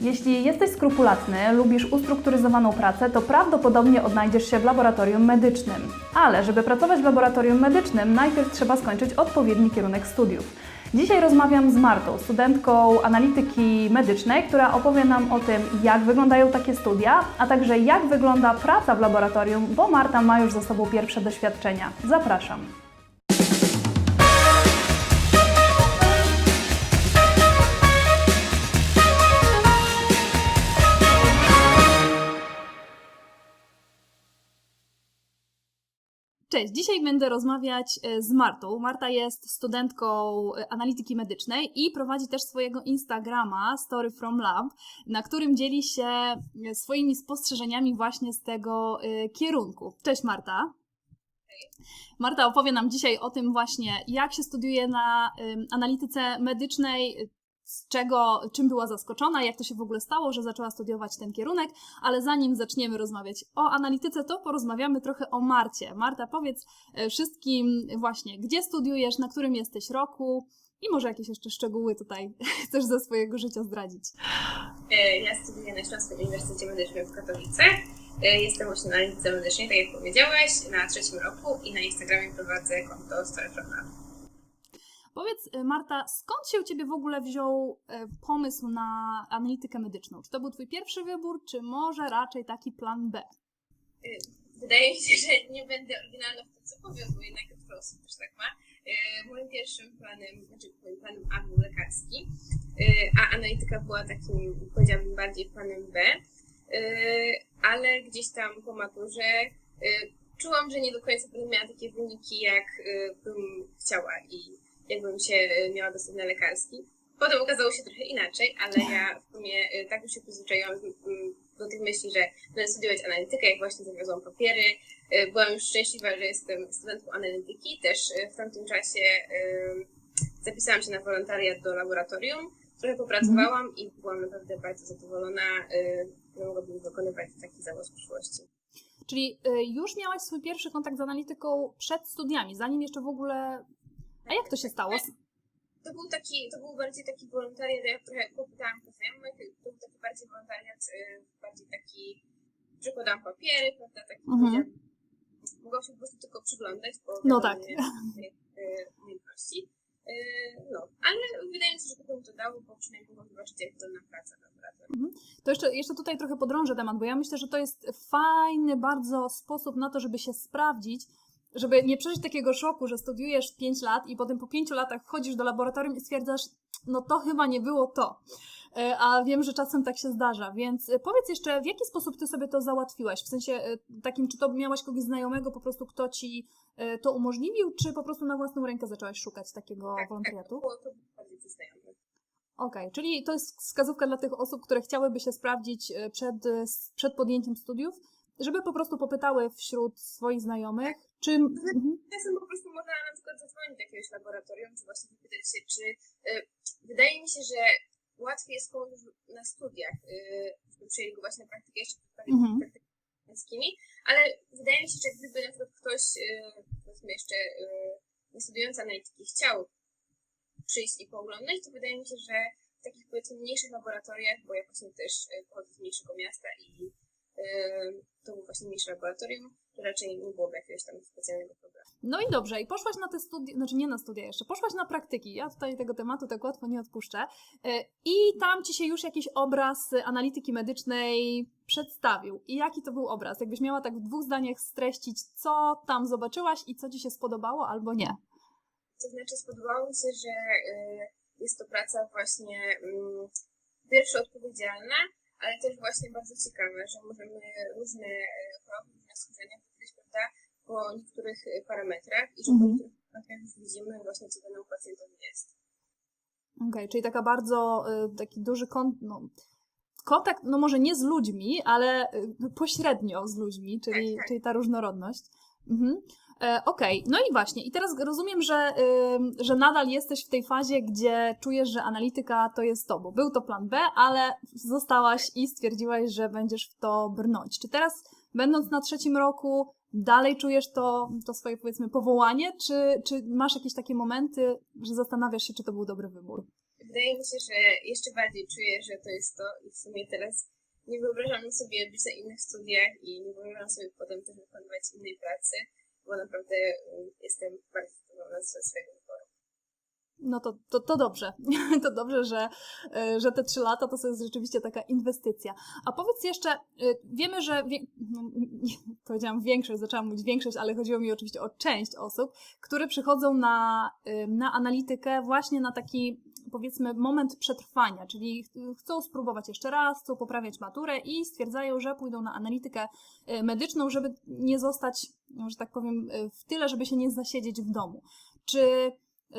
Jeśli jesteś skrupulatny, lubisz ustrukturyzowaną pracę, to prawdopodobnie odnajdziesz się w laboratorium medycznym. Ale żeby pracować w laboratorium medycznym, najpierw trzeba skończyć odpowiedni kierunek studiów. Dzisiaj rozmawiam z Martą, studentką analityki medycznej, która opowie nam o tym, jak wyglądają takie studia, a także jak wygląda praca w laboratorium, bo Marta ma już za sobą pierwsze doświadczenia. Zapraszam. Cześć, dzisiaj będę rozmawiać e, z Martą. Marta jest studentką e, analityki medycznej i prowadzi też swojego Instagrama Story from Lab, na którym dzieli się e, swoimi spostrzeżeniami właśnie z tego kierunku. Cześć Marta. Marta opowie nam dzisiaj o tym właśnie, jak się studiuje na analityce medycznej, z czego, czym była zaskoczona, jak to się w ogóle stało, że zaczęła studiować ten kierunek, ale zanim zaczniemy rozmawiać o analityce, to porozmawiamy trochę o Marcie. Marta, powiedz e, wszystkim właśnie, gdzie studiujesz, na którym jesteś roku i może jakieś jeszcze szczegóły tutaj chcesz ze swojego życia zdradzić. E, Ja studiuję na Śląskim Uniwersytecie Medycznym w Katowicach. E, Jestem właśnie na medycznej, tak jak powiedziałeś, na trzecim roku i na Instagramie prowadzę konto Lab. Powiedz, e, Marta, skąd się u Ciebie w ogóle wziął e, pomysł na analitykę medyczną? Czy to był Twój pierwszy wybór, czy może raczej taki plan B? E, Wydaje mi się, że nie będę oryginalna w tym, co powiem, bo jednak dużo osób też tak ma. Moim pierwszym planem, znaczy moim planem A był lekarski, a analityka była takim, powiedziałabym, bardziej planem B. Ale gdzieś tam po maturze czułam, że nie do końca będę miała takie wyniki, jak bym chciała i jakbym się e, miała dostać na lekarski. Potem okazało się trochę inaczej, ale ja w sumie e, tak już się przyzwyczaiłam do tych myśli, że będę studiować analitykę, jak właśnie zawiozłam papiery. E, Byłam już szczęśliwa, że jestem studentką analityki. Też w tamtym czasie zapisałam się na wolontariat do laboratorium. Trochę popracowałam i byłam naprawdę bardzo zadowolona, że mogłabym wykonywać taki zawód w przyszłości. Czyli już miałaś swój pierwszy kontakt z analityką przed studiami, zanim jeszcze w ogóle. A jak to się stało? To był taki, to był bardziej taki wolontariat, ja trochę popytałam po znajomych, to był taki bardziej wolontariat, y, bardziej taki, przykładałam papiery, prawda, taki Mhm. mogłam się po prostu tylko przyglądać, bo No tak. y, umiejętności. Y, No, ale wydaje mi się, że to bym to dało, bo przynajmniej mogłam zobaczyć, jak wygląda praca w laboratorium. To jeszcze, jeszcze tutaj trochę podrążę temat, bo ja myślę, że to jest fajny bardzo sposób na to, żeby się sprawdzić, żeby nie przeżyć takiego szoku, że studiujesz 5 lat i potem po 5 latach wchodzisz do laboratorium i stwierdzasz, no to chyba nie było to. E, A wiem, że czasem tak się zdarza, więc e, powiedz jeszcze, w jaki sposób ty sobie to załatwiłaś? W sensie e, takim, czy to miałaś kogoś znajomego, po prostu kto ci to umożliwił, czy po prostu na własną rękę zaczęłaś szukać takiego Tak, wolontariatu? było to było bardziej przez znajomych. Okej, czyli to jest wskazówka dla tych osób, które chciałyby się sprawdzić przed, przed podjęciem studiów, żeby po prostu popytały wśród swoich znajomych, czy... Mhm. Czasem po prostu można na przykład zadzwonić do jakiegoś laboratorium, czy właśnie wypytać się, czy y, wydaje mi się, że łatwiej jest komuś na studiach, y, żeby przyjęli go właśnie na praktykę jeszcze Mhm. praktykami, ale wydaje mi się, że gdyby na przykład ktoś, y, powiedzmy jeszcze nie studiujący analityki chciał przyjść i pooglądać, to wydaje mi się, że w takich powiedzmy mniejszych laboratoriach, bo ja właśnie też pochodzę z mniejszego miasta i to było właśnie mniejsze laboratorium, to raczej nie byłoby jakiegoś tam specjalnego problemu. No i dobrze, i poszłaś na te studia, znaczy nie na studia jeszcze, poszłaś na praktyki, ja tutaj tego tematu tak łatwo nie odpuszczę, E, i tam ci się już jakiś obraz analityki medycznej przedstawił. I jaki to był obraz? Jakbyś miała tak w dwóch zdaniach streścić, co tam zobaczyłaś i co ci się spodobało albo nie. To znaczy spodobało mi się, że y, jest to praca właśnie mm, po pierwsze odpowiedzialna, ale też właśnie bardzo ciekawa, że możemy różne choroby, różne schorzenia po niektórych y, parametrach i że po Mhm. niektórych parametrach już widzimy właśnie, co daną pacjentowi jest. Okej, czyli taka bardzo, y, taki duży kon, no, kontakt, no może nie z ludźmi, ale y, pośrednio z ludźmi, czyli, Tak, tak. czyli ta różnorodność. Mhm. E, Okej, no i właśnie, i teraz rozumiem, że, y, że nadal jesteś w tej fazie, gdzie czujesz, że analityka to jest to, bo był to plan B, ale zostałaś i stwierdziłaś, że będziesz w to brnąć. Czy teraz, będąc na trzecim roku, dalej czujesz to, to swoje, powiedzmy, powołanie, czy, czy masz jakieś takie momenty, że zastanawiasz się, czy to był dobry wybór? wydaje mi się, że jeszcze bardziej czuję, że to jest to i w sumie teraz nie wyobrażam sobie być na innych studiach i nie wyobrażam sobie potem też wykonywać innej pracy, bo naprawdę y, jestem bardzo zadowolona ze swojego wyboru. No to, to, to dobrze. To dobrze, że, y, że te trzy lata to jest rzeczywiście taka inwestycja. A powiedz jeszcze, y, wiemy, że wie, nie, powiedziałam większość, zaczęłam mówić większość, ale chodziło mi oczywiście o część osób, które przychodzą na, y, na analitykę właśnie na taki powiedzmy moment przetrwania, czyli ch- chcą spróbować jeszcze raz, chcą poprawiać maturę i stwierdzają, że pójdą na analitykę medyczną, żeby nie zostać, że tak powiem, w tyle, żeby się nie zasiedzieć w domu. Czy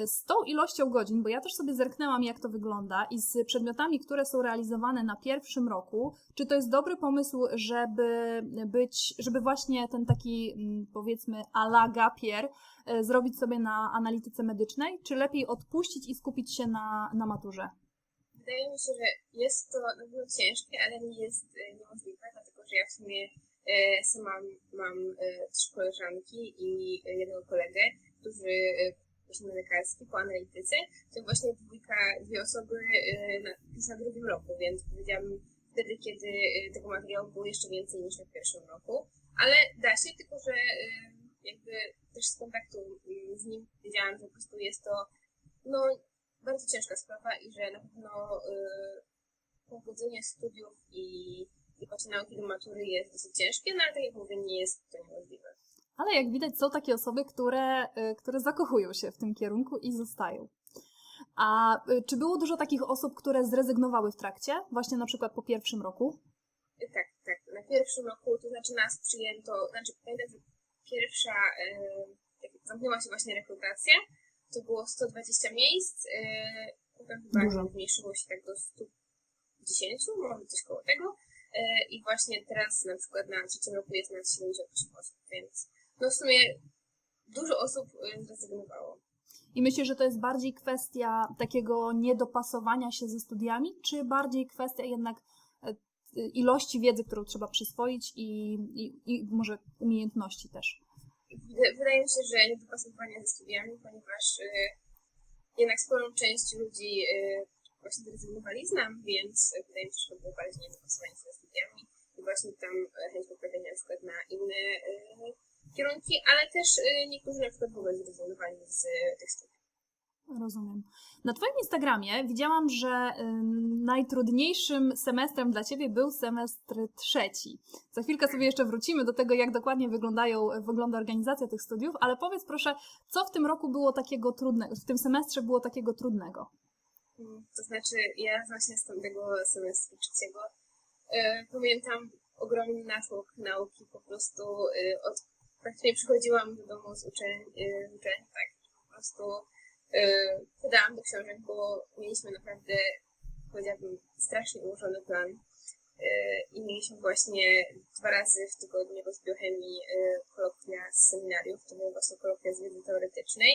z tą ilością godzin, bo ja też sobie zerknęłam, jak to wygląda, i z przedmiotami, które są realizowane na pierwszym roku, czy to jest dobry pomysł, żeby być, żeby właśnie ten taki, mm, powiedzmy, ala gapier e, zrobić sobie na analityce medycznej, czy lepiej odpuścić i skupić się na, na maturze? Wydaje mi się, że jest to na pewno ciężkie, ale nie jest e, niemożliwe, dlatego że ja w sumie e, sama mam trzy koleżanki i jednego kolegę, którzy właśnie lekarski po analityce, to właśnie dwójka, dwie osoby na, już na drugim roku, więc powiedziałabym wtedy, kiedy e, tego materiału było jeszcze więcej niż na pierwszym roku, ale da się, tylko że e, jakby też z kontaktu mm, z nim wiedziałam, że po prostu jest to no, bardzo ciężka sprawa i że na pewno y, pogodzenie studiów i, i właśnie nauki do matury jest dosyć ciężkie, no ale tak jak mówię, nie jest to niemożliwe. Ale jak widać, są takie osoby, które, y, które zakochują się w tym kierunku i zostają. A y, czy było dużo takich osób, które zrezygnowały w trakcie, właśnie na przykład po pierwszym roku? Y, tak, tak. Na pierwszym roku, to znaczy nas przyjęto, znaczy pamiętam, że pierwsza, jak zamknęła się właśnie rekrutacja, to było 120 miejsc, potem chyba Dużo. zmniejszyło się tak do 110, może coś koło tego. I właśnie teraz na przykład na trzecim roku jest nas 78 osób, więc no w sumie dużo osób y, zrezygnowało. I myślę, że to jest bardziej kwestia takiego niedopasowania się ze studiami, czy bardziej kwestia jednak e, y, ilości wiedzy, którą trzeba przyswoić i, i, i może umiejętności też? Wyda- Wydaje mi się, że niedopasowanie ze studiami, ponieważ y, jednak sporą część ludzi y, właśnie zrezygnowali znam, więc y, wydaje mi się, że to było bardziej niedopasowanie ze studiami i właśnie tam y, chęć poprawienia na przykład na inne y, kierunki, ale też y, niektórzy na przykład w ogóle zrezygnowali z y, tych studiów. Rozumiem. Na Twoim Instagramie widziałam, że ym, najtrudniejszym semestrem dla Ciebie był semestr trzeci. Za chwilkę sobie jeszcze wrócimy do tego, jak dokładnie wyglądają, wygląda organizacja tych studiów, ale powiedz proszę, co w tym roku było takiego trudnego, w tym semestrze było takiego trudnego? Mm, To znaczy, ja właśnie z tamtego semestru trzeciego e, pamiętam ogromny natłok nauki, po prostu e, od, praktycznie przychodziłam do domu z z uczeń tak, po prostu e, wydałam do książek, bo mieliśmy naprawdę, powiedziałabym, strasznie ułożony plan e, i mieliśmy właśnie dwa razy w tygodniu z biochemii e, kolokwia z seminariów, to były właśnie kolokwia z wiedzy teoretycznej,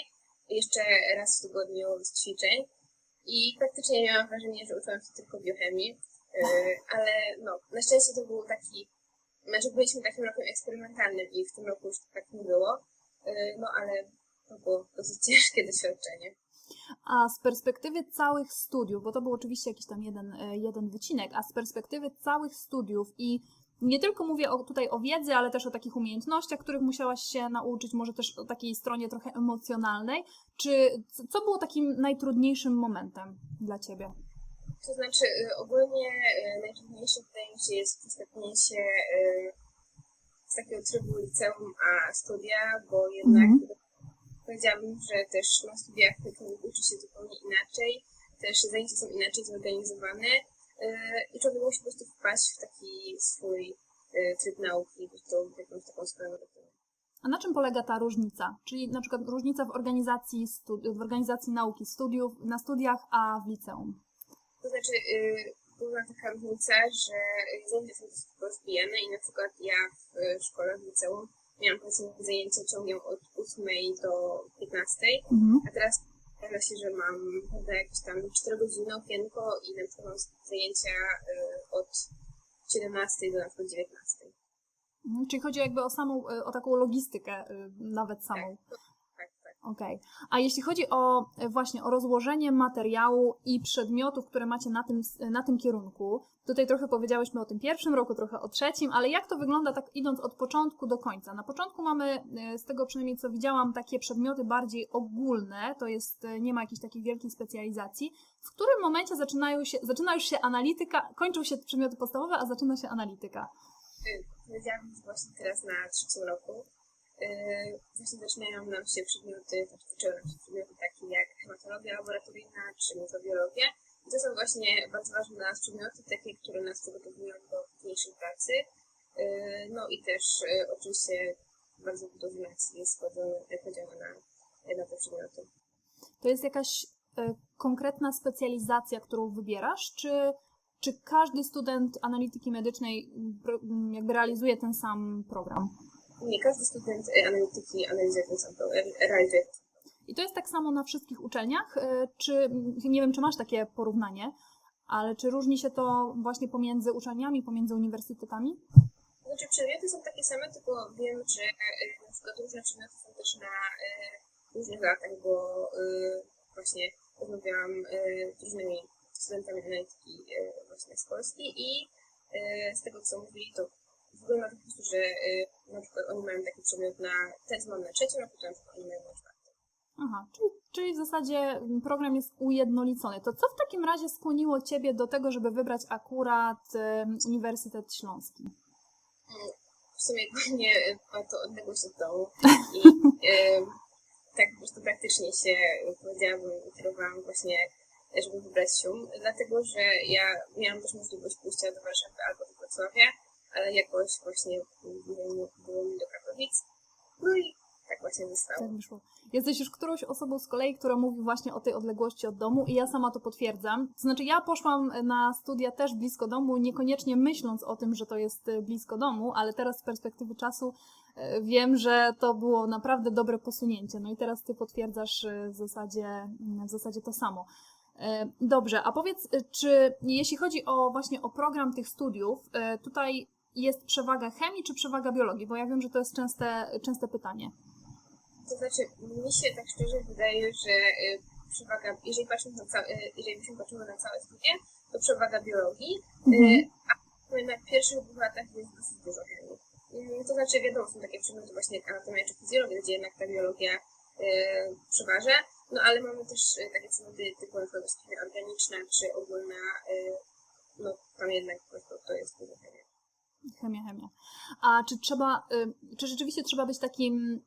jeszcze raz w tygodniu z ćwiczeń, i praktycznie miałam wrażenie, że uczyłam się tylko biochemii, yy, ale no, na szczęście to był taki, znaczy byliśmy takim rokiem eksperymentalnym i w tym roku już tak nie było, yy, no ale to było dosyć ciężkie doświadczenie. A z perspektywy całych studiów, bo to był oczywiście jakiś tam jeden, e, jeden wycinek, a z perspektywy całych studiów i nie tylko mówię o, tutaj o wiedzy, ale też o takich umiejętnościach, których musiałaś się nauczyć, może też o takiej stronie trochę emocjonalnej. Czy co było takim najtrudniejszym momentem dla Ciebie? To znaczy yy, ogólnie yy, najtrudniejsze wydaje mi się jest przystąpienie się yy, z takiego trybu liceum a studia, bo jednak Mhm. powiedziałabym, że też na studiach człowiek uczy się zupełnie inaczej, też zajęcia są inaczej zorganizowane i człowiek musi po prostu wpaść w taki swój tryb nauki, po prostu w jakąś taką swoją rutynę. A na czym polega ta różnica? Czyli na przykład różnica w organizacji, studi- w organizacji nauki studiów, na studiach, a w liceum? To znaczy, yy, była taka różnica, że zajęcia są dosyć rozbijane i na przykład ja w y, szkole, w liceum miałam powiedzmy zajęcia ciągiem od 8 do 15, Mhm. a teraz zdarza się, że mam prawda, jakieś tam 4 godziny okienko i na przykład mam zajęcia y, od 17 do na przykład 19. Mhm. Czyli chodzi jakby o samą, e, o taką logistykę, nawet samą. Tak, Okej. A jeśli chodzi o e, właśnie o rozłożenie materiału i przedmiotów, które macie na tym, na tym kierunku, tutaj trochę powiedziałyśmy o tym pierwszym roku, trochę o trzecim, ale jak to wygląda tak idąc od początku do końca? Na początku mamy, e, z tego przynajmniej co widziałam, takie przedmioty bardziej ogólne, to jest, e, nie ma jakiejś takiej wielkiej specjalizacji. W którym momencie zaczynają się, zaczyna już się analityka, kończą się przedmioty podstawowe, a zaczyna się analityka? Że właśnie teraz na trzecim roku yy, właśnie zaczynają nam się przedmioty, znaczy się przedmioty takie jak hematologia laboratoryjna czy mikrobiologia. I to są właśnie bardzo ważne dla nas przedmioty, takie, które nas przygotowują do późniejszej pracy. Yy, no i też yy, oczywiście bardzo dużo nacisk jest kładziony na, na te przedmioty. To jest jakaś konkretna specjalizacja, którą wybierasz, czy, czy każdy student analityki medycznej jakby realizuje ten sam program? Nie każdy student y, analityki analizuje ten sam realizuje I to jest tak samo na wszystkich uczelniach, e, czy nie wiem, czy masz takie porównanie, ale czy różni się to właśnie pomiędzy uczelniami, pomiędzy uniwersytetami? Znaczy przedmioty są takie same, tylko wiem, że y, na przykład różne przedmioty są też na y, różnych latach, bo y, właśnie rozmawiałam y, z różnymi studentami analityki y, właśnie z Polski i y, z tego co mówili, to wygląda to po prostu, że y, na przykład oni mają taki przedmiot na, teraz mam na trzecim roku, to na przykład oni mają na czwartym. Aha, czyli, czyli w zasadzie program jest ujednolicony. To co w takim razie skłoniło Ciebie do tego, żeby wybrać akurat Uniwersytet Śląski? w sumie głównie y, to odległość od domu i y, tak po prostu praktycznie się powiedziałabym, kierowałam właśnie, żeby wybrać SIUM, dlatego że ja miałam też możliwość pójścia do Warszawy albo do Wrocławia, jakoś właśnie było mi, do Katowic. No i tak właśnie zostało. Tak wyszło. Jesteś już którąś osobą z kolei, która mówi właśnie o tej odległości od domu i ja sama to potwierdzam. To znaczy ja poszłam na studia też blisko domu, niekoniecznie myśląc o tym, że to jest e, blisko domu, ale teraz z perspektywy czasu e, wiem, że to było naprawdę dobre posunięcie. No i teraz ty potwierdzasz e, w zasadzie, w zasadzie to samo. E, Dobrze, a powiedz, e, czy jeśli chodzi o właśnie o program tych studiów, e, tutaj jest przewaga chemii czy przewaga biologii? Bo ja wiem, że to jest częste, częste pytanie. To znaczy, mi się tak szczerze wydaje, że y, przewaga, jeżeli patrzymy na całe, y, jeżeli byśmy patrzyły na całe studia, to przewaga biologii, Mhm. y, a na pierwszych dwóch latach jest dosyć dużo chemii. Mm, To znaczy, wiadomo, są takie przedmioty właśnie jak anatomia czy fizjologia, gdzie jednak ta biologia przeważa, no ale mamy też takie przedmioty typu na przykład chemia organiczna czy ogólna, no tam jednak po prostu to jest dużo chemii. Chemia, chemia. A czy trzeba, y, czy rzeczywiście trzeba być takim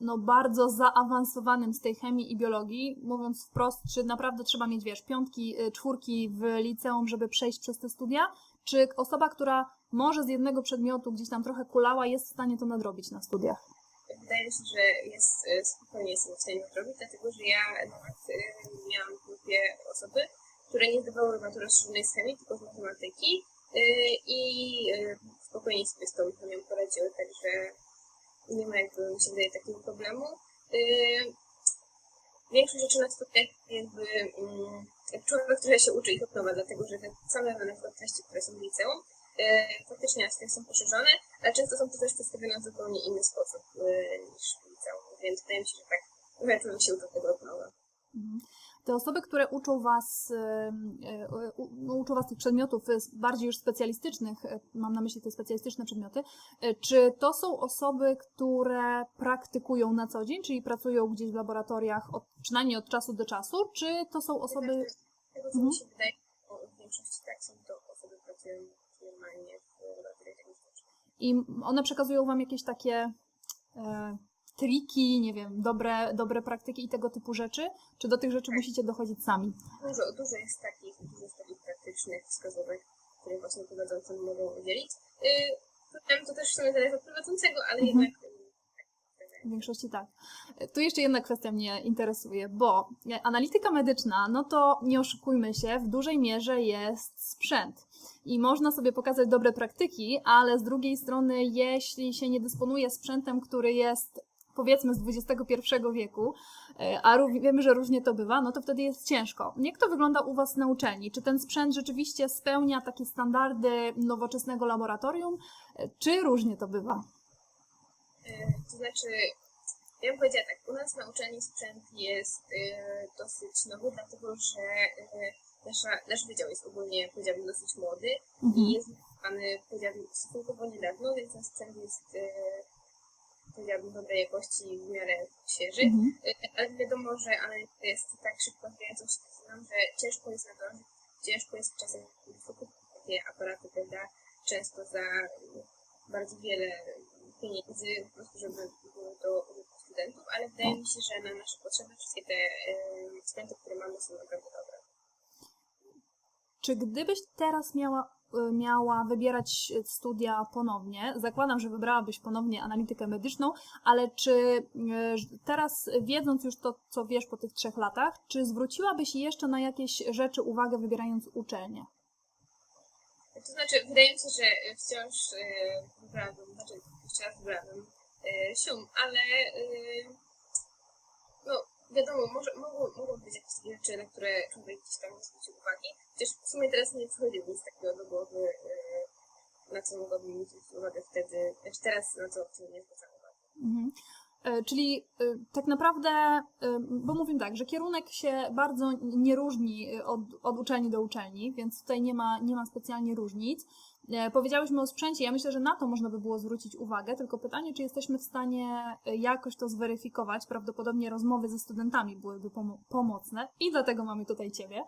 no bardzo zaawansowanym z tej chemii i biologii, mówiąc wprost, czy naprawdę trzeba mieć, wiesz, piątki, y, czwórki w liceum, żeby przejść przez te studia? Czy osoba, która może z jednego przedmiotu gdzieś tam trochę kulała, jest w stanie to nadrobić na studiach? Wydaje mi się, że jest y, spokojnie jestem w stanie to zrobić, dlatego że ja nawet miałam grupie osoby, które nie zdawały matury z chemii, tylko z matematyki i y, spokojnie sobie z tą chemią poradziły, także nie ma jakby mi się wydaje takiego problemu. Y, Większość rzeczy na studiach jakby mm, jak człowiek trochę się uczy ich od nowa, dlatego że te same przykład treści, które są w liceum, y, faktycznie na studiach są poszerzone, ale często są to też przedstawione w zupełnie inny sposób y, niż w liceum, więc wydaje mi się, że tak trochę człowiek się uczy tego od nowa. Te osoby, które uczą was, u- no, uczą was tych przedmiotów y, bardziej już specjalistycznych, y, mam na myśli te specjalistyczne przedmioty, czy to są osoby, które praktykują na co dzień, czyli pracują gdzieś w laboratoriach od, przynajmniej od czasu do czasu, czy to są osoby... Z tego co Mhm. mi się wydaje, w większości tak są to osoby pracujące normalnie w laboratoriach. I one przekazują wam jakieś takie e, triki, nie wiem, dobre, dobre praktyki i tego typu rzeczy? Czy do tych rzeczy musicie dochodzić sami? Dużo, dużo jest takich, dużo jest takich praktycznych wskazówek, które właśnie prowadzący mogą udzielić. Yy, potem to też w sumie zależy od prowadzącego, ale Mhm. jednak W większości tak. Tu jeszcze jedna kwestia mnie interesuje, bo analityka medyczna, no to nie oszukujmy się, w dużej mierze jest sprzęt. I można sobie pokazać dobre praktyki, ale z drugiej strony, jeśli się nie dysponuje sprzętem, który jest powiedzmy z XXI wieku, e, a wiemy, że różnie to bywa, no to wtedy jest ciężko. Jak to wygląda u Was na uczelni? Czy ten sprzęt rzeczywiście spełnia takie standardy nowoczesnego laboratorium, e, czy różnie to bywa? Yy, To znaczy, Ja bym powiedziała tak, u nas na uczelni sprzęt jest y, dosyć nowy, dlatego że y, nasza, nasz wydział jest ogólnie, powiedziałabym, dosyć młody i jest wydany, powiedziałabym, stosunkowo niedawno, więc ten sprzęt jest, y, powiedziałabym, dobrej jakości w miarę świeży. Mhm. Y, Ale wiadomo, że analityka jest tak szybko rozwijającą się że ciężko jest nadążyć, ciężko jest czasem wykupić takie aparaty, prawda, często za bardzo wiele pieniędzy, po prostu, żeby było to użytku studentów, ale wydaje mi się, że na nasze potrzeby wszystkie te sprzęty, które mamy, są naprawdę dobre. Czy gdybyś teraz miała, miała wybierać studia ponownie, zakładam, że wybrałabyś ponownie analitykę medyczną, ale czy y, teraz, wiedząc już to, co wiesz po tych trzech latach, czy zwróciłabyś jeszcze na jakieś rzeczy uwagę, wybierając uczelnię? To znaczy, wydaje mi się, że wciąż y, wybrałabym, znaczy jeszcze raz wybrałabym y, sium, ale wiadomo, może, mogą, mogą być jakieś rzeczy, na które człowiek gdzieś tam nie uwagi, chociaż w sumie teraz nie przychodzi nic takiego do głowy, y, na co mogłabym zwrócić uwagę wtedy, znaczy teraz na co wtedy nie zwracam uwagi. Mhm. E, Czyli y, tak naprawdę, bo mówię tak, że kierunek się bardzo nie różni od, od uczelni do uczelni, więc tutaj nie ma, nie ma specjalnie różnic. E, Powiedziałyśmy o sprzęcie, ja myślę, że na to można by było zwrócić uwagę, tylko pytanie, czy jesteśmy w stanie y, jakoś to zweryfikować. Prawdopodobnie rozmowy ze studentami byłyby pomo- pomocne i dlatego mamy tutaj Ciebie.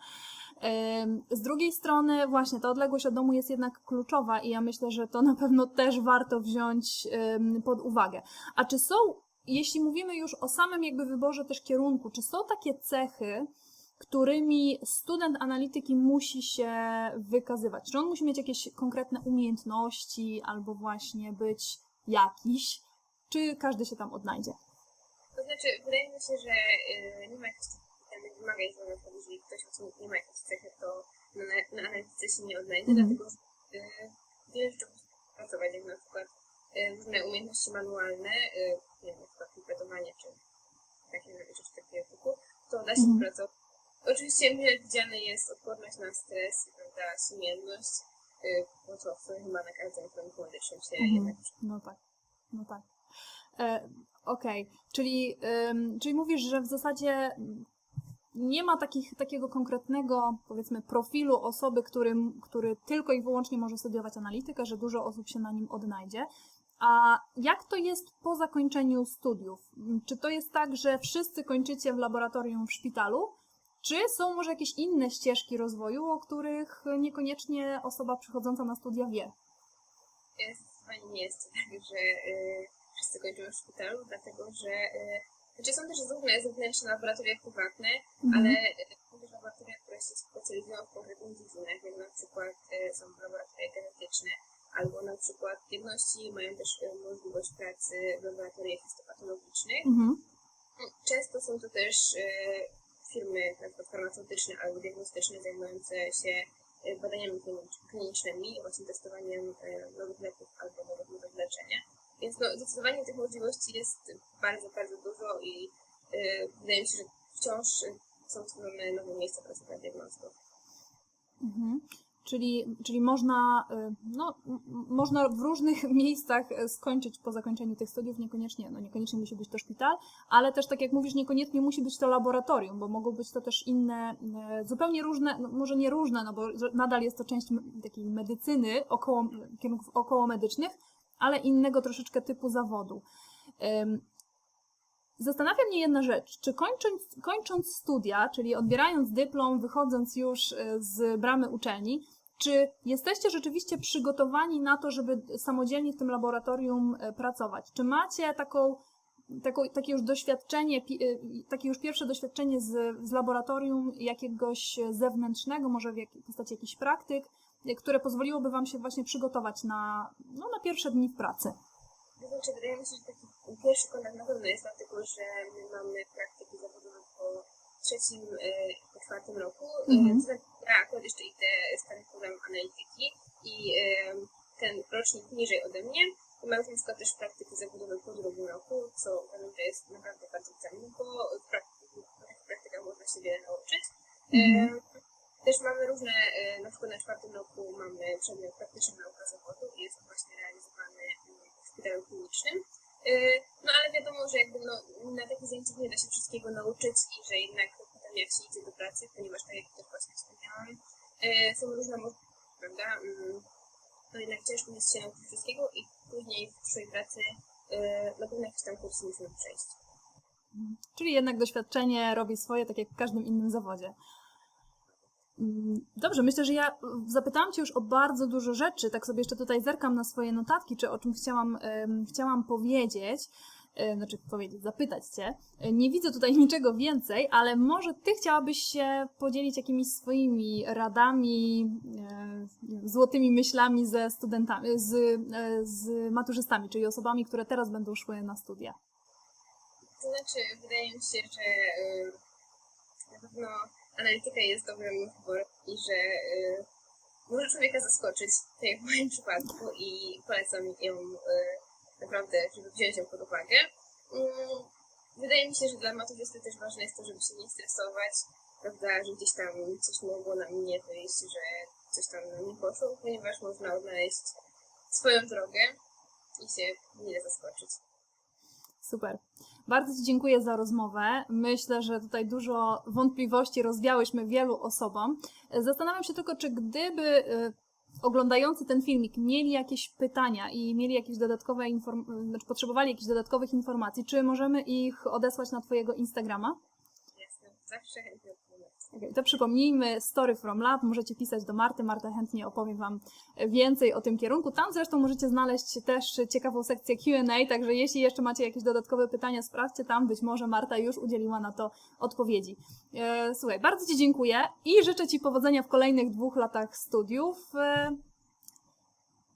Z drugiej strony, właśnie ta odległość od domu jest jednak kluczowa i ja myślę, że to na pewno też warto wziąć pod uwagę. A czy są, jeśli mówimy już o samym jakby wyborze też kierunku, czy są takie cechy, którymi student analityki musi się wykazywać? Czy on musi mieć jakieś konkretne umiejętności albo właśnie być jakiś? Czy każdy się tam odnajdzie? To znaczy, wydaje mi się, że y, nie ma jakichś takich wymagań, że na przykład jeżeli ktoś nie ma jakichś cechy, to na, na analityce się nie odnajdzie, Mhm. dlatego że y, wiele rzeczy musi pracować, jak na przykład y, różne umiejętności manualne, y, nie wiem, na przykład pipetowanie czy takie rzeczy takiego typu, to da się Mhm. pracować. Oczywiście mile widziane jest odporność na stres, prawda, sumienność, y, bo to w sumie chyba na każdym kierunku medycznym się Mhm. jednak No tak, no tak. E, Okej, czyli, ym, czyli mówisz, że w zasadzie nie ma takich, takiego konkretnego, powiedzmy, profilu osoby, którym, który tylko i wyłącznie może studiować analitykę, że dużo osób się na nim odnajdzie. A jak to jest po zakończeniu studiów? Czy to jest tak, że wszyscy kończycie w laboratorium w szpitalu? Czy są może jakieś inne ścieżki rozwoju, o których niekoniecznie osoba przychodząca na studia wie? Zdecydowanie nie jest tak, że y, wszyscy kończymy w szpitalu, dlatego że y, znaczy są też różne zewnętrzne laboratoria prywatne, Mhm. ale y, są też laboratoria, które się specjalizują w konkretnych dziedzinach, jak na przykład y, są laboratoria genetyczne, albo na przykład diagności mają też y, możliwość pracy w laboratoriach histopatologicznych. Mhm. Często są to też y, firmy przykład farmaceutyczne albo diagnostyczne zajmujące się y, badaniami klinicz- klinicznymi, właśnie testowaniem y, nowych leków albo nowych metod leczenia. Więc no, zdecydowanie tych możliwości jest bardzo, bardzo dużo i y, wydaje mi się, że wciąż są tworzone nowe miejsca pracy dla diagnostów. Mhm. Czyli, czyli można, y, no, można w różnych miejscach y, skończyć po zakończeniu tych studiów, niekoniecznie, no niekoniecznie musi być to szpital, ale też tak jak mówisz, niekoniecznie musi być to laboratorium, bo mogą być to też inne, y, zupełnie różne, no może nie różne, no bo nadal jest to część takiej medycyny, około, kierunków okołomedycznych, ale innego troszeczkę typu zawodu. Zastanawia mnie jedna rzecz. Czy kończąc, kończąc studia, czyli odbierając dyplom, wychodząc już y, z bramy uczelni, czy jesteście rzeczywiście przygotowani na to, żeby samodzielnie w tym laboratorium y, pracować? Czy macie taką, taką, takie już doświadczenie, y, takie już pierwsze doświadczenie z, z laboratorium jakiegoś zewnętrznego, może w postaci jakichś praktyk, y, które pozwoliłoby Wam się właśnie przygotować na, no, na pierwsze dni w pracy? To znaczy, wydaje mi się, że taki pierwszy kontakt na pewno jest, dlatego że my mamy po trzecim, y, po czwartym roku. Mhm. Mhm. Ja akurat jeszcze idę z karikulem analityki i y, ten rocznik niżej ode mnie mają na przykład też praktyki zawodowe po drugim roku, co uważam, że jest naprawdę bardzo cenne, bo w praktyku- w praktykach można się wiele nauczyć. Mhm. Y, Też mamy różne, na przykład na czwartym roku mamy przedmiot praktyczny nauka zawodu i jest on właśnie realizowany w szpitalu klinicznym. Y, No ale wiadomo, że jakby no, na takich zajęciach nie da się wszystkiego nauczyć i że jednak potem jak się idzie do pracy, ponieważ tak jak też właśnie wspomniałam, e, są różne możliwości, prawda? Mm, to jednak ciężko jest się nauczyć wszystkiego i później w przyszłej pracy e, na pewno jakieś tam kursy musimy przejść. Czyli jednak doświadczenie robi swoje, tak jak w każdym innym zawodzie. Mm, Dobrze, myślę, że ja zapytałam Cię już o bardzo dużo rzeczy. Tak sobie jeszcze tutaj zerkam na swoje notatki, czy o czym chciałam, chciałam powiedzieć. E, Znaczy powiedzieć, zapytać Cię. E, Nie widzę tutaj niczego więcej, ale może Ty chciałabyś się podzielić jakimiś swoimi radami, e, złotymi myślami ze studentami, z, e, z maturzystami, czyli osobami, które teraz będą szły na studia. To znaczy, wydaje mi się, że y, na pewno analityka jest dobrym wyborem i że y, może człowieka zaskoczyć, tak jak w moim przypadku i polecam ją y, naprawdę, żeby wziąć ją pod uwagę. Mm, wydaje mi się, że dla maturzysty też ważne jest to, żeby się nie stresować, prawda, że gdzieś tam coś mogło nam nie wyjść, że coś tam nam nie poszło, ponieważ można odnaleźć swoją drogę i się nie zaskoczyć. Super. Bardzo Ci dziękuję za rozmowę. Myślę, że tutaj dużo wątpliwości rozwiałyśmy wielu osobom. Zastanawiam się tylko, czy gdyby e, oglądający ten filmik mieli jakieś pytania i mieli jakieś dodatkowe inform- znaczy potrzebowali jakichś dodatkowych informacji, czy możemy ich odesłać na Twojego Instagrama? Jasne, zawsze chętnie. Okay, to przypomnijmy Story from Lab. Możecie pisać do Marty. Marta chętnie opowie Wam więcej o tym kierunku. Tam zresztą możecie znaleźć też ciekawą sekcję QA, także jeśli jeszcze macie jakieś dodatkowe pytania, sprawdźcie tam. Być może Marta już udzieliła na to odpowiedzi. E, Słuchaj, bardzo Ci dziękuję i życzę Ci powodzenia w kolejnych dwóch latach studiów. E,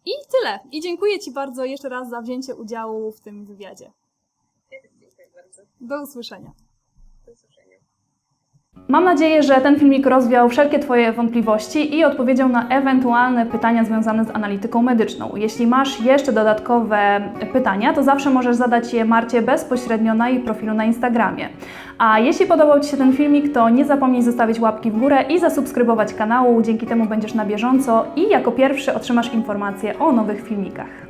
I tyle. I dziękuję Ci bardzo jeszcze raz za wzięcie udziału w tym wywiadzie. Dziękuję bardzo. Do usłyszenia. Mam nadzieję, że ten filmik rozwiał wszelkie Twoje wątpliwości i odpowiedział na ewentualne pytania związane z analityką medyczną. Jeśli masz jeszcze dodatkowe pytania, to zawsze możesz zadać je Marcie bezpośrednio na jej profilu na Instagramie. A jeśli podobał Ci się ten filmik, to nie zapomnij zostawić łapki w górę i zasubskrybować kanału. Dzięki temu będziesz na bieżąco i jako pierwszy otrzymasz informacje o nowych filmikach.